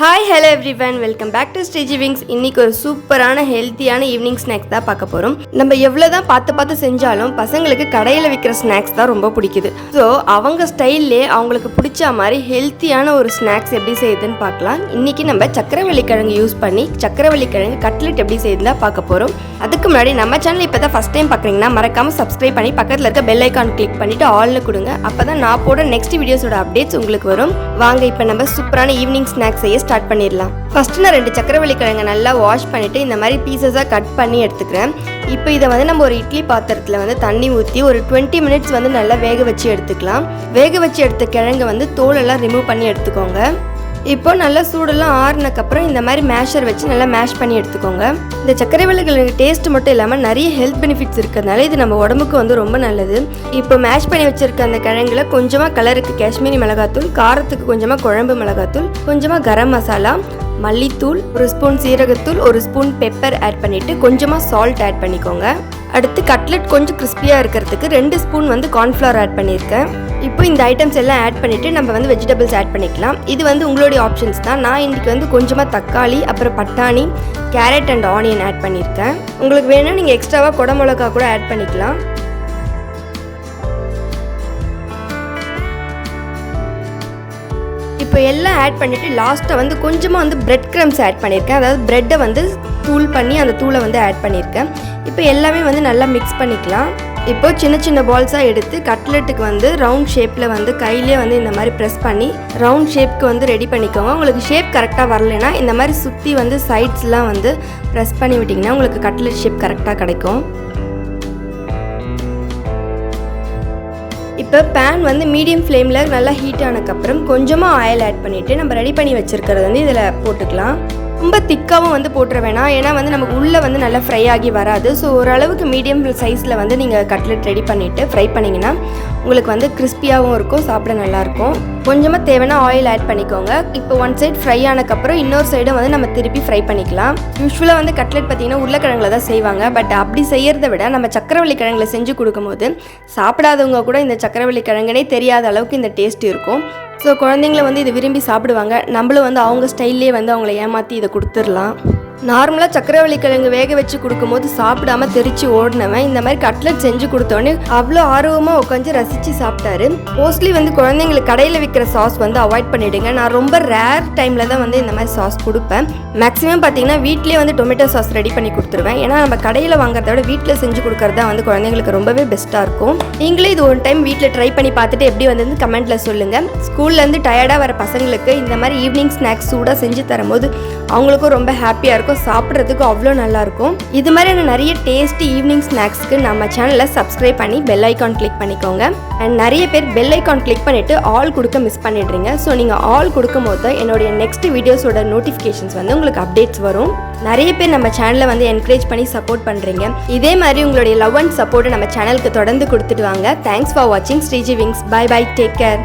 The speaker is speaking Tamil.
Hi hello everyone welcome back to stagey wings இன்னைக்கு ஒரு சூப்பரான ஹெல்த்தியான ஈவினிங் ஸ்நாக்ஸ் தான் பார்க்க போகிறோம் நம்ம எவ்வளோ தான் பார்த்து பார்த்து செஞ்சாலும் பசங்களுக்கு கடையில் விற்கிற ஸ்நாக்ஸ் தான் ரொம்ப பிடிக்குது. ஸோ அவங்க ஸ்டைல்லே அவங்களுக்கு பிடிச்ச மாதிரி ஹெல்த்தியான ஒரு ஸ்நாக்ஸ் எப்படி செய்யுதுன்னு பார்க்கலாம். இன்றைக்கி நம்ம சக்கரவள்ளி கிழங்கு யூஸ் பண்ணி சக்கரவள்ளி கிழங்கு கட்லெட் எப்படி செய்யுதுன்னு தான் பார்க்க போகிறோம் அதுக்கு முன்னாடி நம்ம சேனல் இப்போ தான் ஃபஸ்ட் டைம் பார்க்குறீங்கன்னா மறக்காமல் சப்ஸ்கிரைப் பண்ணி பக்கத்தில் இருக்க பெல் ஐக்கான் கிளிக் பண்ணிவிட்டு ஆல்னு கொடுங்க. அப்போ தான் நான் போட நெக்ஸ்ட் வீடியோஸோட அப்டேட்ஸ் உங்களுக்கு வரும். வாங்க இப்போ நம்ம சூப்பரான ஈவினிங் ஸ்நாக்ஸ் செய்ய ஸ்டார்ட் பண்ணிடலாம். ஃபஸ்ட்டு நான் ரெண்டு சக்கரவள்ளி கிழங்கு நல்லா வாஷ் பண்ணிவிட்டு இந்த மாதிரி பீசஸாக கட் பண்ணி எடுத்துக்கிறேன். இப்போ இதை வந்து நம்ம ஒரு இட்லி பாத்திரத்தில் வந்து தண்ணி ஊற்றி ஒரு டுவெண்ட்டி மினிட்ஸ் வந்து நல்லா வேக வச்சு எடுத்துக்கலாம். வேக வச்சு எடுத்த கிழங்கு வந்து தோலெல்லாம் ரிமூவ் பண்ணி எடுத்துக்கோங்க. இப்போ நல்லா சூடெல்லாம் ஆறுனக்கப்புறம் இந்த மாதிரி மேஷர் வச்சு நல்லா மேஷ் பண்ணி எடுத்துக்கோங்க. இந்த சர்க்கரை வெள்ளைகளுக்கு டேஸ்ட் மட்டும் இல்லாமல் நிறைய ஹெல்த் பெனிஃபிட்ஸ் இருக்கிறதுனால இது நம்ம உடம்புக்கு வந்து ரொம்ப நல்லது. இப்போ மேஷ் பண்ணி வச்சிருக்க அந்த கிழங்குல கொஞ்சமாக கலருக்கு காஷ்மீரி மிளகாத்தூள் காரத்துக்கு கொஞ்சமாக குழம்பு மிளகாத்தூள் கொஞ்சமாக கரம் மசாலா மல்லித்தூள் ஒரு ஸ்பூன் சீரகத்தூள் ஒரு ஸ்பூன் பெப்பர் ஆட் பண்ணிவிட்டு கொஞ்சமாக சால்ட் ஆட் பண்ணிக்கோங்க. அடுத்து கட்லெட் கொஞ்சம் கிறிஸ்பியாக இருக்கிறதுக்கு ரெண்டு ஸ்பூன் வந்து கார்ன்ஃப்ளவர் ஆட் பண்ணியிருக்கேன். இப்போ இந்த ஐட்டம்ஸ் எல்லாம் ஆட் பண்ணிவிட்டு நம்ம வந்து வெஜிடபிள்ஸ் ஆட் பண்ணிக்கலாம். இது வந்து உங்களுடைய ஆப்ஷன்ஸ் தான். நான் இன்றைக்கி வந்து கொஞ்சமாக தக்காளி அப்புறம் பட்டாணி கேரட் அண்ட் ஆனியன் ஆட் பண்ணியிருக்கேன். உங்களுக்கு வேணும் நீங்கள் எக்ஸ்ட்ராவாக குடமிளகா கூட ஆட் பண்ணிக்கலாம். இப்போ எல்லாம் ஆட் பண்ணிவிட்டு லாஸ்ட்டாக வந்து கொஞ்சமாக வந்து பிரெட் க்ரம்ஸ் ஆட் பண்ணியிருக்கேன். அதாவது ப்ரெட்டை வந்து தூள் பண்ணி அந்த தூளை வந்து ஆட் பண்ணியிருக்கேன். இப்போ எல்லாமே வந்து நல்லா மிக்ஸ் பண்ணிக்கலாம். இப்போ சின்ன சின்ன பால்ஸாக எடுத்து கட்லெட்டுக்கு வந்து ரவுண்ட் ஷேப்பில் வந்து கையிலே வந்து இந்த மாதிரி ப்ரெஸ் பண்ணி ரவுண்ட் ஷேப்க்கு வந்து ரெடி பண்ணிக்கோங்க. உங்களுக்கு ஷேப் கரெக்டாக வரலைன்னா இந்த மாதிரி சுற்றி வந்து சைட்ஸ்லாம் வந்து ப்ரெஸ் பண்ணி விட்டிங்கன்னா உங்களுக்கு கட்லெட் ஷேப் கரெக்டாக கிடைக்கும். இப்போ பேன் வந்து மீடியம் ஃப்ளேமில் நல்லா ஹீட் ஆனதுக்கப்புறம் கொஞ்சமாக ஆயில் ஆட் பண்ணிவிட்டு நம்ம ரெடி பண்ணி வச்சுருக்கிறது வந்து இதில் போட்டுக்கலாம். ரொம்ப திக்காகவும் வந்து போட்டுற வேணாம். ஏன்னா வந்து நமக்கு உள்ளே வந்து நல்லா ஃப்ரை ஆகி வராது. ஸோ ஓரளவுக்கு மீடியம் சைஸில் வந்து நீங்கள் கட்லெட் ரெடி பண்ணிவிட்டு ஃப்ரை பண்ணிங்கன்னா உங்களுக்கு வந்து கிறிஸ்பியாகவும் இருக்கும் சாப்பிட நல்லாயிருக்கும் கொஞ்சமாக தேவைன்னா ஆயில் ஆட் பண்ணிக்கோங்க. இப்போ ஒன் சைடு ஃப்ரை ஆனதுக்கப்புறம் இன்னொரு சைடும் வந்து நம்ம திருப்பி ஃப்ரை பண்ணிக்கலாம். யூஸ்வலாக வந்து கட்லெட் பார்த்திங்கன்னா உருளைக்கிழங்குல தான் செய்வாங்க. பட் அப்படி செய்கிறத விட நம்ம சக்கரவள்ளி கிழங்குல செஞ்சு கொடுக்கும்போது சாப்பிடாதவங்க கூட இந்த சக்கரவள்ளி கிழங்குனே தெரியாத அளவுக்கு இந்த டேஸ்ட் இருக்கும். ஸோ குழந்தைங்கள வந்து இதை விரும்பி சாப்பிடுவாங்க. நம்மளும் வந்து அவங்க ஸ்டைல்லே வந்து அவங்கள ஏமாற்றி இதை கொடுத்துடலாம். நார்மலாக சக்கரவள்ளி கிழங்கு வேக வச்சு கொடுக்கும்போது சாப்பிடாம தெரிச்சு ஓடினவன் இந்த மாதிரி கட்லெட் செஞ்சு கொடுத்தோன்னே அவ்வளோ ஆர்வமாக உட்காந்து ரசித்து சாப்பிட்டாரு. மோஸ்ட்லி வந்து குழந்தைங்களுக்கு கடையில் விற்கிற சாஸ் வந்து அவாய்ட் பண்ணிவிடுங்க நான் ரொம்ப ரேர் டைமில் தான் வந்து இந்த மாதிரி சாஸ் கொடுப்பேன். மேக்ஸிமம் பார்த்தீங்கன்னா வீட்லேயே வந்து டொமேட்டோ சாஸ் ரெடி பண்ணி கொடுத்துருவேன். ஏன்னா நம்ம கடையில் வாங்குறத விட வீட்டில் செஞ்சு கொடுக்குறது தான் வந்து குழந்தைங்களுக்கு ரொம்பவே பெஸ்ட்டாக இருக்கும். நீங்களே இது ஒரு டைம் வீட்டில் ட்ரை பண்ணி பார்த்துட்டு எப்படி வந்து கமெண்ட்டில் சொல்லுங்கள் ஸ்கூல்லேருந்து டயர்டாக வர பசங்களுக்கு இந்த மாதிரி ஈவினிங் ஸ்நாக்ஸ் சூடாக செஞ்சு தரும்போது அவங்களுக்கும் ரொம்ப ஹாப்பியாக இருக்கும். சாப்பிட்றதுக்கு அவ்வளோ நல்லாயிருக்கும். இது மாதிரியான நிறைய டேஸ்டி ஈவினிங் ஸ்நாக்ஸ்க்கு நம்ம சேனலில் சப்ஸ்கிரைப் பண்ணி பெல் ஐக்கான் கிளிக் பண்ணிக்கோங்க. அண்ட் நிறைய பேர் பெல் ஐக்கான் கிளிக் பண்ணிவிட்டு ஆல் கொடுக்க மிஸ் பண்ணிடுறீங்க. ஸோ நீங்கள் ஆல் கொடுக்கும் போது என்னுடைய நெக்ஸ்ட் வீடியோஸோட நோட்டிஃபிகேஷன்ஸ் வந்து உங்களுக்கு அப்டேட்ஸ் வரும். நிறைய பேர் நம்ம சேனலை வந்து என்கரேஜ் பண்ணி சப்போர்ட் பண்ணுறீங்க இதே மாதிரி உங்களுடைய லவ் அண்ட் சப்போர்ட்டை நம்ம சேனலுக்கு தொடர்ந்து கொடுத்துட்டு வாங்க. தேங்க்ஸ் ஃபார் வாட்சிங் Sreeji wings bye bye take care